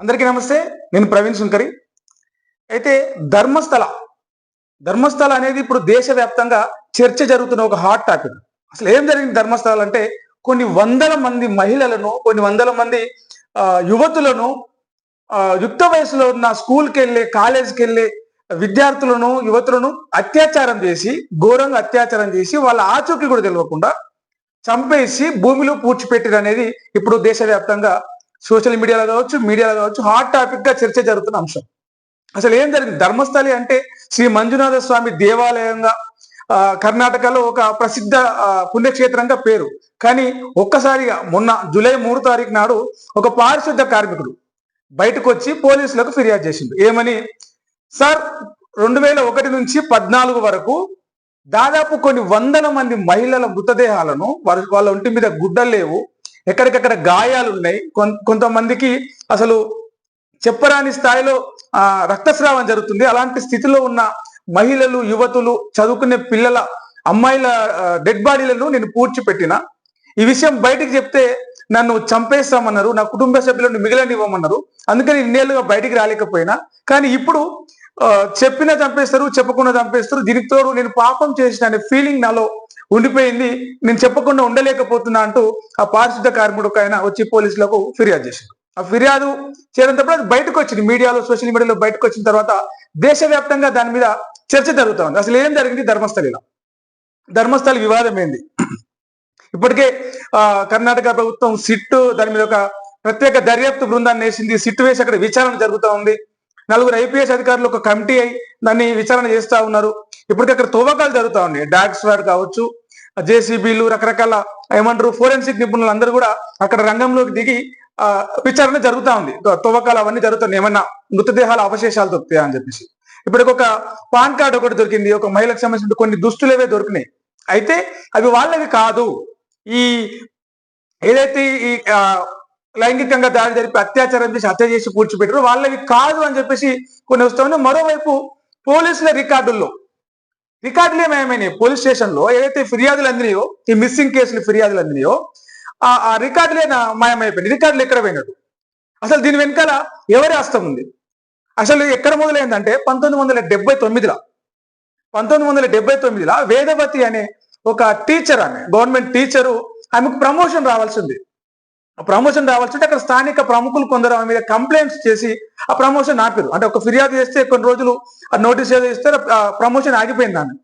అందరికీ నమస్తే నేను ప్రవీణ్ సుంకరి. అయితే ధర్మస్థల ధర్మస్థల అనేది ఇప్పుడు దేశవ్యాప్తంగా చర్చ జరుగుతున్న ఒక హాట్ టాపిక్ అసలు ఏం జరిగింది ధర్మస్థలాలు అంటే కొన్ని వందల మంది మహిళలను కొన్ని వందల మంది ఆ, యువతులను ఆ, యుక్త వయసులో ఉన్న స్కూల్కి వెళ్ళే కాలేజీకి వెళ్ళే విద్యార్థులను యువతులను అత్యాచారం చేసి ఘోరంగా అత్యాచారం చేసి వాళ్ళ ఆచూకీ కూడా తెలియకుండా చంపేసి భూమిలో పూడ్చిపెట్టిరు అనేది ఇప్పుడు దేశవ్యాప్తంగా సోషల్ మీడియాలో కావచ్చు మీడియాలో కావచ్చు హాట్ టాపిక్గా చర్చ జరుగుతున్న అంశం. అసలు ఏం జరిగింది? ధర్మస్థలి అంటే శ్రీ మంజునాథ స్వామి దేవాలయంగా ఆ, కర్ణాటకలో ఒక ప్రసిద్ధ ఆ, పుణ్యక్షేత్రంగా పేరు. కానీ ఒక్కసారిగా మొన్న జూలై మూడు తారీఖు నాడు ఒక పారిశుద్ధ కార్మికుడు బయటకు వచ్చి పోలీసులకు ఫిర్యాదు చేసిండు. ఏమని? సార్ రెండు వేల ఒకటి నుంచి పద్నాలుగు వరకు దాదాపు కొన్ని వందల మంది మహిళల మృతదేహాలను వారి వాళ్ళ ఒంటి మీద గుడ్డలు లేవు. ఎక్కడికక్కడ గాయాలు ఉన్నాయి. కొంతమందికి అసలు చెప్పరాని స్థాయిలో ఆ, రక్తస్రావం జరుగుతుంది. అలాంటి స్థితిలో ఉన్న మహిళలు యువతులు చదువుకునే పిల్లల అమ్మాయిల డెడ్ బాడీలను నేను పూడ్చిపెట్టిన. ఈ విషయం బయటికి చెప్తే నన్ను చంపేస్తామన్నారు. నా కుటుంబ సభ్యులను మిగిలనివ్వమన్నారు. అందుకని ఇన్నేళ్ళుగా బయటికి రాలేకపోయినా. కానీ ఇప్పుడు చెప్పినా చంపేస్తారు చెప్పకుండా చంపేస్తారు. దీనికి తోడు నేను పాపం చేసిన అనే ఫీలింగ్ నాలో ఉండిపోయింది. నేను చెప్పకుండా ఉండలేకపోతున్నా అంటూ ఆ పారిశుద్ధ కార్మికుడు ఒక ఆయన వచ్చి పోలీసులకు ఫిర్యాదు చేశారు ఆ ఫిర్యాదు చేయడంతో అది బయటకు వచ్చింది. మీడియాలో సోషల్ మీడియాలో బయటకు వచ్చిన తర్వాత దేశవ్యాప్తంగా దాని మీద చర్చ జరుగుతూ ఉంది. అసలు ఏం జరిగింది? ధర్మస్థలిలో ధర్మస్థలి వివాదం ఏంది? ఇప్పటికే ఆ, కర్ణాటక ప్రభుత్వం సిట్టు దాని మీద ఒక ప్రత్యేక దర్యాప్తు బృందాన్ని వేసింది. సిట్టు వేసి అక్కడ విచారణ జరుగుతూ ఉంది. నలుగురు ఐపీఎస్ అధికారులు ఒక కమిటీ అయి దాన్ని విచారణ చేస్తా ఉన్నారు. ఇప్పటికీ అక్కడ తవ్వకాలు జరుగుతా ఉన్నాయి. డాగ్ స్వాడ్ కావచ్చు జేసీబీలు రకరకాల ఏమంటారు ఫోరెన్సిక్ నిపుణులు అందరూ కూడా అక్కడ రంగంలోకి దిగి విచారణ జరుగుతూ ఉంది. తవ్వకాలు అవన్నీ జరుగుతున్నాయి. ఏమన్నా మృతదేహాల అవశేషాలు దొరుకుతాయా అని చెప్పేసి. ఇప్పటికి ఒక పాన్ కార్డు ఒకటి దొరికింది. ఒక మహిళకు సంబంధించిన కొన్ని దుస్తులేవే దొరికినాయి. అయితే అవి వాళ్ళవి కాదు. ఈ ఏదైతే ఈ లైంగికంగా దాడి జరిపి అత్యాచారం చేసి హత్య చేసి కూర్చోబెట్టారు వాళ్ళవి కాదు అని చెప్పేసి కొన్ని వస్తామని మరోవైపు పోలీసుల రికార్డుల్లో రికార్డులు ఏమేమైనాయి? పోలీస్ స్టేషన్లో ఏదైతే ఫిర్యాదులు అందినాయో ఈ మిస్సింగ్ కేసులు ఫిర్యాదులు అందినాయో ఆ రికార్డులే మాయమైపోయింది రికార్డులు ఎక్కడ పోయినట్టు అసలు దీని వెనకాల ఎవరి హస్తం ఉంది? అసలు ఎక్కడ మొదలైందంటే పంతొమ్మిది వందల డెబ్బై తొమ్మిదిలో పంతొమ్మిది వందల డెబ్బై తొమ్మిదిలో వేదవతి అనే ఒక టీచర్ ఆమె గవర్నమెంట్ టీచరు ఆమెకు ప్రమోషన్ రావాల్సింది ప్రమోషన్ రావాల్సింటే అక్కడ స్థానిక ప్రముఖులు కొందరు ఆమె మీద కంప్లైంట్స్ చేసి ఆ ప్రమోషన్ ఆపారు. అంటే ఒక ఫిర్యాదు చేస్తే కొన్ని రోజులు ఆ నోటీస్ ఏదో ఇస్తే ప్రమోషన్ ఆగిపోయింది ఆమె.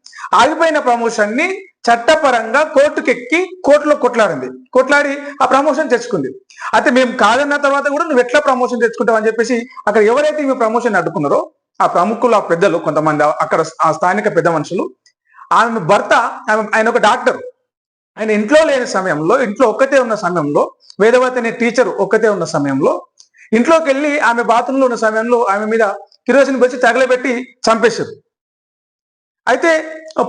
ఆగిపోయిన ప్రమోషన్ని చట్టపరంగా కోర్టుకెక్కి కోర్టులో కొట్లాడింది. కొట్లాడి ఆ ప్రమోషన్ తెచ్చుకుంది. అయితే మేము కాదన్న తర్వాత కూడా నువ్వు ఎట్లా ప్రమోషన్ తెచ్చుకుంటావు అని చెప్పేసి అక్కడ ఎవరైతే మీ ప్రమోషన్ అడ్డుకున్నారో ఆ ప్రముఖులు ఆ పెద్దలు కొంతమంది అక్కడ ఆ స్థానిక పెద్ద మనుషులు ఆమె భర్త ఆయన ఒక డాక్టర్. ఆయన ఇంట్లో లేని సమయంలో ఇంట్లో ఒక్కతే ఉన్న సమయంలో వేదవతి అనే టీచర్ ఒక్కతే ఉన్న సమయంలో ఇంట్లోకి వెళ్ళి ఆమె బాత్రూంలో ఉన్న సమయంలో ఆమె మీద కిరోసిన్ బచ్చి తగలబెట్టి చంపేశారు. అయితే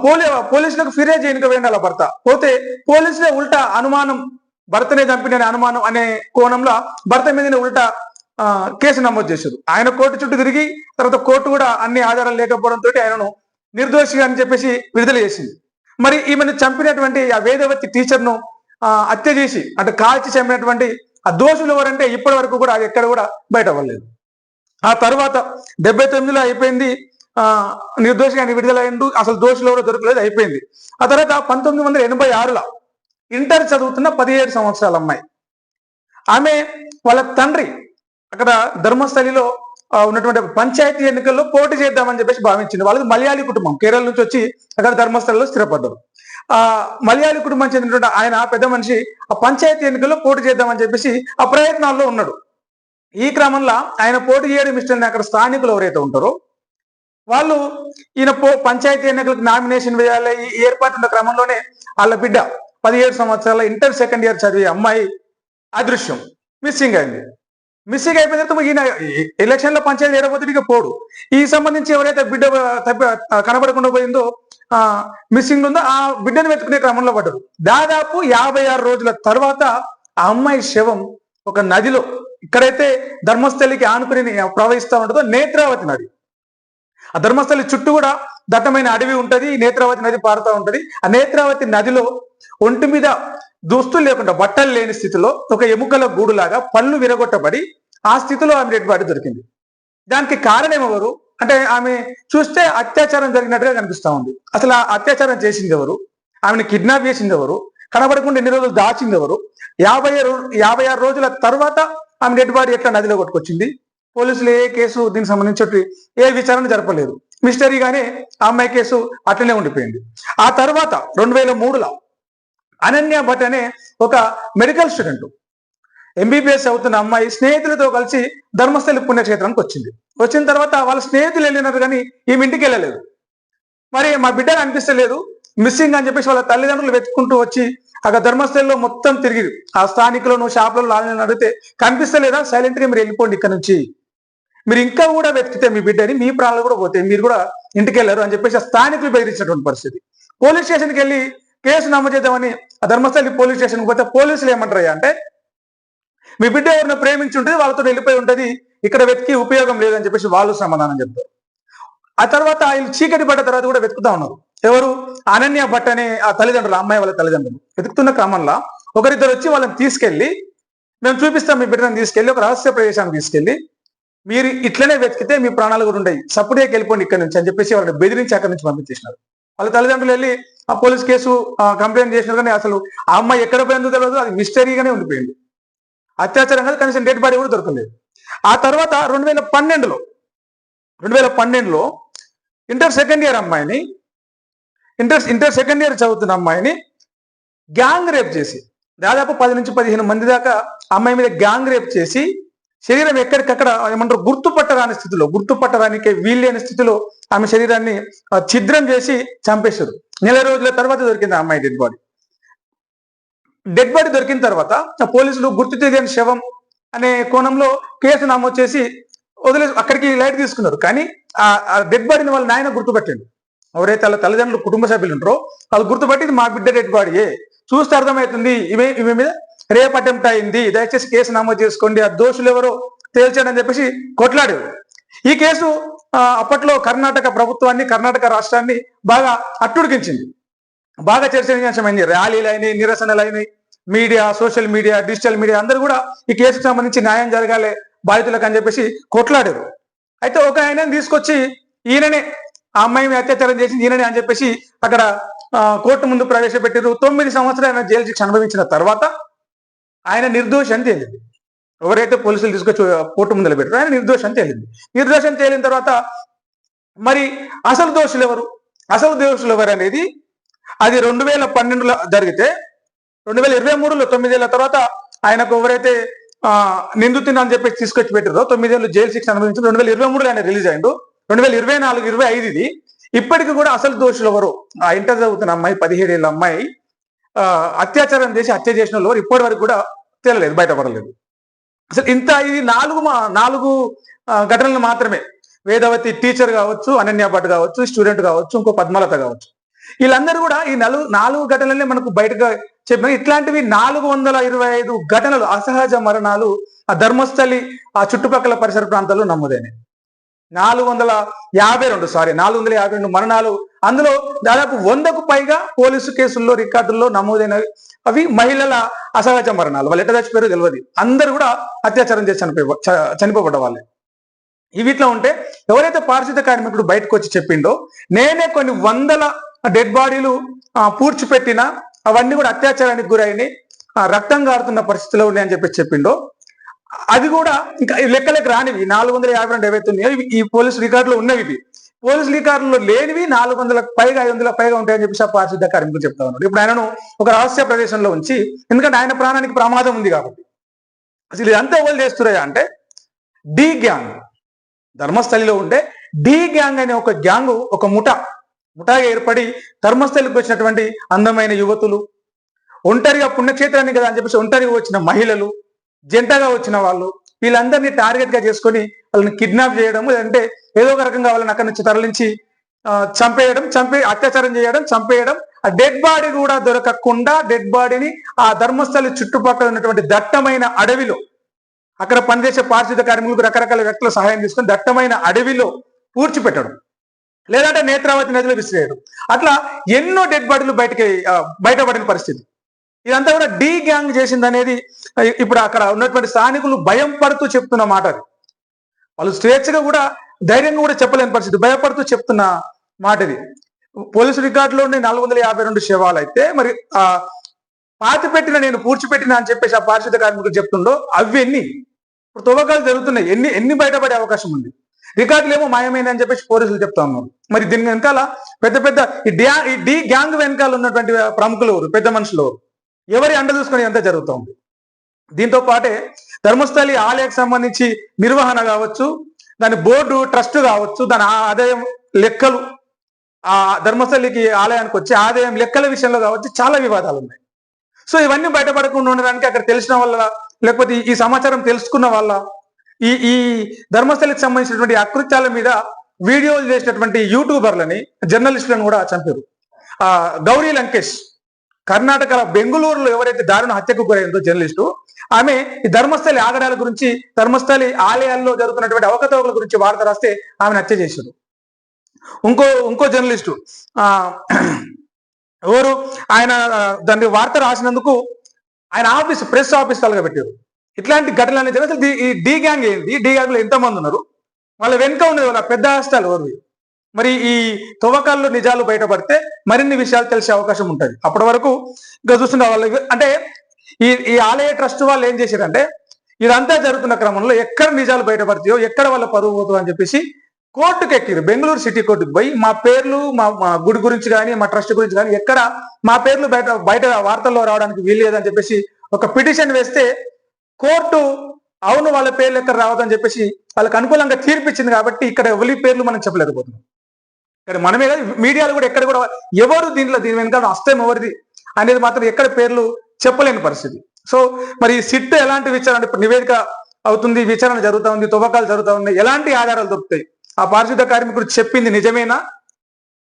పోలీ పోలీసులకు ఫిర్యాదు చేయడానికి వేయండి భర్త. పోతే పోలీసులే ఉల్టా అనుమానం భర్తనే చంపిన అనుమానం అనే కోణంలో భర్త మీదనే ఉల్టా కేసు నమోదు చేశారు. ఆయన కోర్టు చుట్టూ తిరిగి తర్వాత కోర్టు కూడా అన్ని ఆధారాలు లేకపోవడంతో ఆయనను నిర్దోషిగా అని చెప్పేసి విడుదల చేసింది. మరి ఈమెను చంపినటువంటి ఆ వేదవతి టీచర్ను ఆ, హత్య చేసి అంటే కాల్చి చంపినటువంటి ఆ దోషులు ఎవరంటే ఇప్పటి వరకు కూడా అది ఎక్కడ కూడా బయట అవ్వలేదు. ఆ తర్వాత డెబ్బై తొమ్మిదిలో అయిపోయింది ఆ నిర్దోషిగా విడుదలైండు అసలు దోషులు ఎవరో దొరకలేదు అయిపోయింది. ఆ తర్వాత పంతొమ్మిది వందల ఎనభై ఆరులో ఇంటర్ చదువుతున్న పదిహేడు సంవత్సరాల అమ్మాయి. ఆమె వాళ్ళ తండ్రి అక్కడ ధర్మస్థలిలో ఉన్నటువంటి పంచాయతీ ఎన్నికల్లో పోటీ చేద్దామని చెప్పేసి భావించింది. వాళ్ళది మలయాళీ కుటుంబం. కేరళ నుంచి వచ్చి అక్కడ ధర్మస్థలంలో స్థిరపడ్డారు. ఆ మలయాళీ కుటుంబం చెందినటువంటి ఆయన పెద్ద మనిషి ఆ పంచాయతీ ఎన్నికల్లో పోటీ చేద్దామని చెప్పేసి ఆ ప్రయత్నాల్లో ఉన్నాడు. ఈ క్రమంలో ఆయన పోటీ చేయడం ఇష్టం అక్కడ స్థానికులు ఎవరైతే ఉంటారో వాళ్ళు ఈయన పో పంచాయతీ ఎన్నికలకు నామినేషన్ వేయాలి ఈ ఏర్పాటు ఉన్న క్రమంలోనే వాళ్ళ బిడ్డ పదిహేడు సంవత్సరాల ఇంటర్ సెకండ్ ఇయర్ చదివే అమ్మాయి అదృశ్యం మిస్సింగ్ అయింది. మిస్సింగ్ అయిపోయిన తర్వాత ఈయన ఎలక్షన్లో పంచాయతీ ఏడపోతే ఇక పోడు. ఈ సంబంధించి ఎవరైతే బిడ్డ కనబడకుండా పోయిందో ఆ మిస్సింగ్ ఉందో ఆ బిడ్డను వెతుకునే క్రమంలో పడ్డారు దాదాపు యాభై ఆరు రోజుల తర్వాత ఆ అమ్మాయి శవం ఒక నదిలో ఇక్కడైతే ధర్మస్థలికి ఆనుకుని ప్రవహిస్తూ ఉంటుందో నేత్రావతి నది. ఆ ధర్మస్థలి చుట్టూ కూడా దట్టమైన అడవి ఉంటది నేత్రావతి నది పారుతూ ఉంటది. ఆ నేత్రావతి నదిలో ఒంటి మీద దుస్తులు లేకుండా బట్టలు లేని స్థితిలో ఒక ఎముకల గూడులాగా పళ్ళు విరగొట్టబడి ఆ స్థితిలో ఆమె రెడ్డి బాడీ దొరికింది. దానికి కారణం ఎవరు? అంటే ఆమె చూస్తే అత్యాచారం జరిగినట్టుగా కనిపిస్తా ఉంది. అసలు ఆ అత్యాచారం చేసింది ఎవరు? ఆమెను కిడ్నాప్ చేసింది ఎవరు? కనబడకుండా ఎన్ని రోజులు దాచింది ఎవరు? యాభై యాభై ఆరు రోజుల తర్వాత ఆమె డెడ్ బాడీ ఎట్లా నదిలో కొట్టుకొచ్చింది? పోలీసులు ఏ కేసు దీనికి సంబంధించి ఏ విచారణ జరపలేదు. మిస్టరీగానే ఆ అమ్మాయి కేసు అట్లనే ఉండిపోయింది. ఆ తర్వాత రెండు వేల మూడులో అనన్య భట్ అనే ఒక మెడికల్ స్టూడెంట్ ఎంబీబీఎస్ అవుతున్న అమ్మాయి స్నేహితులతో కలిసి ధర్మస్థలి పుణ్యక్షేత్రానికి వచ్చింది. వచ్చిన తర్వాత వాళ్ళ స్నేహితులు వెళ్ళినారు కానీ ఈమె ఇంటికి వెళ్ళలేదు. మరి మా బిడ్డ అనిపిస్తలేదు మిస్సింగ్ అని చెప్పేసి వాళ్ళ తల్లిదండ్రులు వెతుకుంటూ వచ్చి అక్కడ ధర్మస్థలిలో మొత్తం తిరిగి ఆ స్థానికులను షాపులను వాళ్ళని అడిగితే కనిపిస్తలేదా? సైలెంట్గా మీరు వెళ్ళిపోండి ఇక్కడ నుంచి. మీరు ఇంకా కూడా వెతికితే మీ బిడ్డని మీ ప్రాణాలు కూడా పోతాయి. మీరు కూడా ఇంటికి వెళ్ళారు అని చెప్పేసి స్థానికులు బెదిరించినటువంటి పరిస్థితి. పోలీస్ స్టేషన్కి వెళ్ళి కేసు నమోదు చేద్దామని ఆ ధర్మస్థలి పోలీస్ స్టేషన్కి పోతే పోలీసులు ఏమంటారు అంటే మీ బిడ్డ ఎవరిని ప్రేమించి ఉంటుంది వాళ్ళతో వెళ్ళిపోయి ఉంటది ఇక్కడ వెతికి ఉపయోగం లేదని చెప్పేసి వాళ్ళు సమాధానం చెప్తారు. ఆ తర్వాత వీళ్ళు చీకటి పడ్డ తర్వాత కూడా వెతుకుతా ఉన్నారు. ఎవరు? అనన్య భట్ అనే ఆ తల్లిదండ్రులు అమ్మాయి వాళ్ళ తల్లిదండ్రులు. వెతుకుతున్న క్రమంలో ఒకరిద్దరు వచ్చి వాళ్ళని తీసుకెళ్ళి మేము చూపిస్తాం మీ బిడ్డను తీసుకెళ్ళి ఒక రహస్య ప్రదేశానికి తీసుకెళ్ళి మీరు ఇట్లనే వెతికితే మీ ప్రాణాలు కూడా ఉంటాయి. సప్పుడే వెళ్ళిపోండి ఇక్కడ నుంచి అని చెప్పేసి వాళ్ళని బెదిరించి అక్కడి నుంచి పంపించేసినారు. వాళ్ళ తల్లిదండ్రులు వెళ్ళి ఆ పోలీస్ కేసు కంప్లైంట్ చేసినారు కానీ అసలు ఆ అమ్మాయి ఎక్కడ పోయిందో తెలియదు అది మిస్టరీగానే ఉండిపోయింది. అత్యాచారం కాదు కనీసం డెడ్ బాడీ కూడా దొరకలేదు. ఆ తర్వాత రెండు వేల పన్నెండులో రెండు వేల పన్నెండులో ఇంటర్ సెకండ్ ఇయర్ అమ్మాయిని ఇంటర్ ఇంటర్ సెకండ్ ఇయర్ చదువుతున్న అమ్మాయిని గ్యాంగ్ రేప్ చేసి దాదాపు పది నుంచి పదిహేను మంది దాకా అమ్మాయి మీద గ్యాంగ్ రేప్ చేసి శరీరం ఎక్కడికక్కడ ఏమంటారు గుర్తుపట్టరాని స్థితిలో గుర్తుపట్టడానికి వీల్లేని స్థితిలో ఆమె శరీరాన్ని ఛిద్రం చేసి చంపేశారు. నెల రోజుల తర్వాత దొరికింది అమ్మాయి డెడ్ బాడీ డెడ్ బాడీ దొరికిన తర్వాత పోలీసులు గుర్తు తెలియని శవం అనే కోణంలో కేసు నమోదు చేసి వదిలే అక్కడికి లైట్ తీసుకున్నారు. కానీ ఆ డెడ్ బాడీని వాళ్ళ నాయన గుర్తుపట్టిండు. ఎవరైతే వాళ్ళ తల్లిదండ్రులు కుటుంబ సభ్యులు ఉంటారో వాళ్ళు గుర్తుపట్టి మా బిడ్డ డెడ్ బాడీయే చూస్తే అర్థమవుతుంది ఇవే ఇవి మీద రేప్ అటెంప్ట్ అయింది. దయచేసి కేసు నమోదు చేసుకోండి. ఆ దోషులు ఎవరో తేల్చండి అని చెప్పేసి కొట్లాడారు. ఈ కేసు అప్పట్లో కర్ణాటక ప్రభుత్వాన్ని కర్ణాటక రాష్ట్రాన్ని బాగా అట్టుడికించింది. బాగా చర్చనీయాంశమైంది. ర్యాలీలు అయినాయి నిరసనలు అయినాయి media social media digital media అందరూ కూడా ఈ కేసుకు సంబంధించి న్యాయం జరగాలి బాధితులకు అని చెప్పేసి కొట్లాడారు. అయితే ఒక ఆయన తీసుకొచ్చి ఈయననే ఆ అమ్మాయి మీద అత్యాచారం చేసి ఈయననే అని చెప్పేసి అక్కడ కోర్టు ముందు ప్రవేశపెట్టారు తొమ్మిది సంవత్సరాలు ఆయన జైలు శిక్ష అనుభవించిన తర్వాత ఆయన నిర్దోషి అని తేలింది. ఎవరైతే పోలీసులు తీసుకొచ్చి కోర్టు ముందర పెట్టారు ఆయన నిర్దోషి అని తేలింది. నిర్దోషం తేలిన తర్వాత మరి అసలు దోషులు ఎవరు? అసలు దోషులు ఎవరు అనేది అది రెండు వేల పన్నెండులో జరిగితే రెండు వేల ఇరవై మూడులో తొమ్మిదేళ్ళ తర్వాత ఆయనకు ఎవరైతే నిందితున్న నిందితుని అని చెప్పేసి తీసుకొచ్చి పెట్టారో తొమ్మిదేళ్ళు జైలు శిక్ష అనుభవించి రెండు వేల ఇరవై మూడులో ఆయన రిలీజ్ అయ్యిండు. రెండు వేల ఇరవై నాలుగు ఇరవై ఐదు ఇది ఇప్పటికి కూడా అసలు దోషులు ఎవరు? ఆ ఇంటర్ చదువుతున్న అమ్మాయి పదిహేడేళ్ళ అమ్మాయి అత్యాచారం చేసి హత్య చేసిన వాళ్ళు ఇప్పటి వరకు కూడా తేలలేదు బయటపడలేదు. అసలు ఇంత ఇది నాలుగు నాలుగు ఘటనలు మాత్రమే. వేదవతి టీచర్ కావచ్చు అనన్య భట్ కావచ్చు స్టూడెంట్ కావచ్చు ఇంకో పద్మలత కావచ్చు. వీళ్ళందరూ కూడా ఈ నలుగు నాలుగు ఘటనలే మనకు బయటగా చెప్పిన ఇట్లాంటివి నాలుగు వందల ఇరవై ఐదు ఘటనలు అసహజ మరణాలు ఆ ధర్మస్థలి ఆ చుట్టుపక్కల పరిసర ప్రాంతాల్లో నమోదైనాయి. నాలుగు వందల యాభై రెండు సారీ నాలుగు వందల యాభై రెండు మరణాలు. అందులో దాదాపు వందకు పైగా పోలీసు కేసుల్లో రికార్డుల్లో నమోదైనవి అవి మహిళల అసహజ మరణాలు. వాళ్ళు ఎట్ట చచ్చిపోయారో తెలియదు అందరూ కూడా అత్యాచారం చేసి చనిపోయి చ- చనిపోబడ్డ వాళ్ళే. ఇవి ఉంటే ఎవరైతే పారిశుద్ధ కార్మికుడు బయటకు వచ్చి చెప్పిండో నేనే కొన్ని వందల డెడ్ బాడీలు పూడ్చిపెట్టినా పూడ్చిపెట్టిన అవన్నీ కూడా అత్యాచారానికి గురైనాయి రక్తం గారుతున్న పరిస్థితిలో ఉన్నాయని చెప్పి చెప్పిండో అది కూడా ఇంకా లెక్కలకు రానివి. నాలుగు వందల యాభై రెండు ఏవైతే ఉన్నాయో ఈ పోలీసు రికార్డులో ఉన్నవి ఇవి. పోలీసు రికార్డులో లేనివి నాలుగు వందల పైగా ఐదు వందల పైగా ఉంటాయని చెప్పేసి ఆ పారిశుద్ధ కార్మికులు చెప్తా ఉన్నారు. ఇప్పుడు ఆయనను ఒక రహస్య ప్రదేశంలో ఉంచి ఎందుకంటే ఆయన ప్రాణానికి ప్రమాదం ఉంది కాబట్టి. అసలు ఇదంతా ఎవరు చేస్తున్నాయా అంటే డి గ్యాంగ్. ధర్మస్థలిలో ఉండే డి గ్యాంగ్ అనే ఒక గ్యాంగ్ ఒక ముఠ. ముఠాగా ఏర్పడి ధర్మస్థలికి వచ్చినటువంటి అందమైన యువతులు ఒంటరిగా పుణ్యక్షేత్రాన్ని కదా అని చెప్పేసి ఒంటరిగా వచ్చిన మహిళలు జంటగా వచ్చిన వాళ్ళు వీళ్ళందరినీ టార్గెట్గా చేసుకొని వాళ్ళని కిడ్నాప్ చేయడం లేదంటే ఏదో ఒక రకంగా వాళ్ళని అక్కడి నుంచి తరలించి చంపేయడం చంపే అత్యాచారం చేయడం చంపేయడం. ఆ డెడ్ బాడీ కూడా దొరకకుండా డెడ్ బాడీని ఆ ధర్మస్థలి చుట్టుపక్కల ఉన్నటువంటి దట్టమైన అడవిలో అక్కడ పనిచేసే పారిశుద్ధ కార్మికులకు రకరకాల వ్యక్తుల సహాయం తీసుకొని దట్టమైన అడవిలో పూడ్చిపెట్టడం లేదంటే నేత్రావతి నదిలో విసిరేయడం. అట్లా ఎన్నో డెడ్ బాడీలు బయటకి బయటపడిన పరిస్థితి. ఇదంతా కూడా డీ గ్యాంగ్ చేసింది అనేది ఇప్పుడు అక్కడ ఉన్నటువంటి స్థానికులు భయం పడుతూ చెప్తున్న మాట అది. వాళ్ళు స్వేచ్ఛగా కూడా ధైర్యంగా కూడా చెప్పలేని పరిస్థితి భయపడుతూ చెప్తున్న మాట ఇది. పోలీసు రికార్డులో ఉండే నాలుగు వందల యాభై రెండు శవాలు అయితే మరి ఆ పాతి పెట్టిన నేను పూడ్చిపెట్టిన అని చెప్పేసి ఆ పారిశుద్ధ కార్మికులు చెప్తుండో అవి ఎన్ని? ఇప్పుడు తవ్వకాలు జరుగుతున్నాయి ఎన్ని ఎన్ని బయటపడే అవకాశం ఉంది? రికార్డులు ఏమో మాయమైంది అని చెప్పేసి పోలీసులు చెప్తా ఉన్నారు. మరి దీని వెనకాల పెద్ద పెద్ద ఈ డి ఈ డి గ్యాంగ్ వెనకాల ఉన్నటువంటి ప్రముఖులు ఎవరు? పెద్ద మనుషులు ఎవరు? ఎవరి అండ చూసుకొని ఎంత జరుగుతుంది దీంతో పాటే ధర్మస్థలి ఆలయకు సంబంధించి నిర్వహణ కావచ్చు దాని బోర్డు ట్రస్ట్ కావచ్చు దాని ఆ- ఆదాయం లెక్కలు ఆ ధర్మస్థలికి ఆలయానికి వచ్చే ఆదాయం లెక్కల విషయంలో కావచ్చు చాలా వివాదాలు ఉన్నాయి. సో ఇవన్నీ బయటపడకుండా ఉండడానికి అక్కడ తెలిసిన వల్ల లేకపోతే ఈ- ఈ సమాచారం తెలుసుకున్న వల్ల ఈ ఈ ధర్మస్థలికి సంబంధించినటువంటి అకృత్యాల మీద వీడియోలు చేసినటువంటి యూట్యూబర్లని జర్నలిస్టులను కూడా చంపారు. ఆ గౌరీ లంకేష్ కర్ణాటక బెంగళూరులో ఎవరైతే దారుణ హత్యకు గురైందో జర్నలిస్టు ఆమె ఈ ధర్మస్థలి ఆగడాల గురించి ధర్మస్థలి ఆలయాల్లో జరుగుతున్నటువంటి అవకతవకల గురించి వార్త రాస్తే ఆమెను హత్య చేశారు. ఇంకో ఇంకో జర్నలిస్టు ఆ ఎవరు? ఆయన దాన్ని వార్త రాసినందుకు ఆయన ఆఫీస్ ప్రెస్ ఆఫీస్ తలగబెట్టారు ఇట్లాంటి ఘటనలు అనేది అసలు ఈ డీ గ్యాంగ్ ఏంటి డీ గ్యాంగ్లో ఎంతమంది ఉన్నారు? వాళ్ళ వెనుక ఉన్నది వాళ్ళ పెద్ద హాస్టల్ ఎవరు మరి ఈ తవ్వకాల్లో నిజాలు బయటపడితే మరిన్ని విషయాలు తెలిసే అవకాశం ఉంటుంది. అప్పటి వరకు ఇంకా చూస్తున్న వాళ్ళు అంటే ఈ ఈ ఆలయ ట్రస్ట్ వాళ్ళు ఏం చేశారంటే ఇదంతా జరుగుతున్న క్రమంలో ఎక్కడ నిజాలు బయటపడతాయో ఎక్కడ వాళ్ళ పరువు పోతుందో అని చెప్పేసి కోర్టుకు ఎక్కిరు. బెంగళూరు సిటీ కోర్టుకు పోయి మా పేర్లు మా మా గుడి గురించి కానీ మా ట్రస్ట్ గురించి కానీ ఎక్కడ మా పేర్లు బయట బయట వార్తల్లో రావడానికి వీల్లేదని చెప్పేసి ఒక పిటిషన్ వేస్తే కోర్టు అవును వాళ్ళ పేర్లు ఎక్కడ రావద్దని చెప్పేసి వాళ్ళకి అనుకూలంగా తీర్పిచ్చింది కాబట్టి ఇక్కడ ఎవరి పేర్లు మనం చెప్పలేకపోతున్నాం. కానీ మనమే కాదు మీడియాలో కూడా ఎక్కడ కూడా ఎవరు దీంట్లో దీని వెనుక అస్తం ఎవరిది అనేది మాత్రం ఎక్కడ పేర్లు చెప్పలేని పరిస్థితి. సో మరి సిట్ ఎలాంటి విచారణ ఇప్పుడు నివేదిక అవుతుంది విచారణ జరుగుతూ ఉంది తువ్వకాలు జరుగుతూ ఉన్నాయి ఎలాంటి ఆధారాలు దొరుకుతాయి? ఆ పారిశుద్ధ కార్మికుడు చెప్పింది నిజమేనా?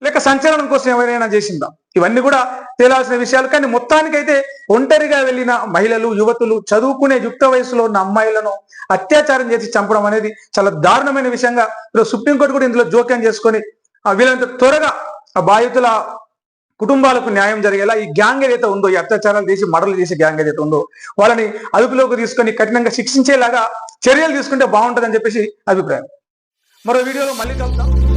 లేక సంచలనం కోసం ఎవరైనా చేసిందా? ఇవన్నీ కూడా తేలాల్సిన విషయాలు. కానీ మొత్తానికైతే ఒంటరిగా వెళ్ళిన మహిళలు యువతులు చదువుకునే యుక్త వయసులో ఉన్న అమ్మాయిలను అత్యాచారం చేసి చంపడం అనేది చాలా దారుణమైన విషయంగా ఇప్పుడు సుప్రీంకోర్టు కూడా ఇందులో జోక్యం చేసుకొని వీళ్ళంత త్వరగా ఆ బాధితుల కుటుంబాలకు న్యాయం జరిగేలా ఈ గ్యాంగ్ ఏదైతే ఉందో ఈ అత్యాచారాలు చేసి మడలు చేసే గ్యాంగ్ ఏదైతే ఉందో వాళ్ళని అదుపులోకి తీసుకొని కఠినంగా శిక్షించేలాగా చర్యలు తీసుకుంటే బాగుంటుందని చెప్పేసి అభిప్రాయం. మరో వీడియోలో మళ్ళీ కలుద్దాం.